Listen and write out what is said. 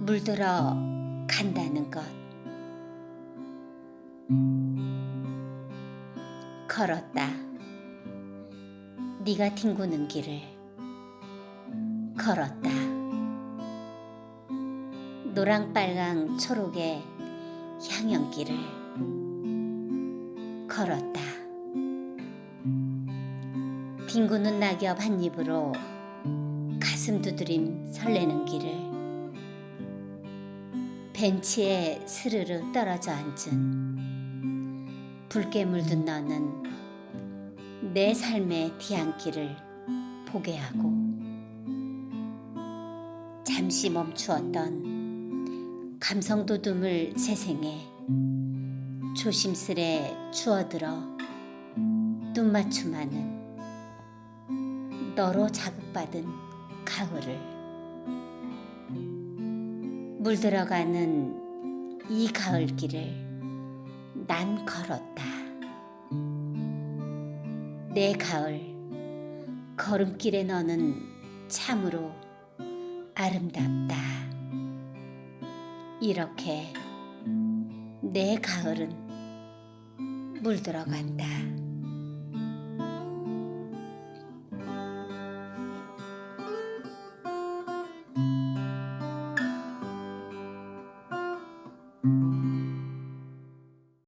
물들어 간다는 것. 걸었다. 네가 뒹구는 길을 걸었다. 노랑 빨강 초록의 향연길을 걸었다. 뒹구는 낙엽 한 입으로 가슴 두드림 설레는 길을 벤치에 스르르 떨어져 앉은 붉게 물든 너는 내 삶의 뒤안길을 보게 하고 잠시 멈추었던 감성 도둠을 새생해 조심스레 주어들어 눈맞춤하는 너로 자극받은 가을을 물들어가는 이 가을길을 난 걸었다. 내 가을 걸음길에 너는 참으로 아름답다. 이렇게 내 가을은 물들어간다. 음.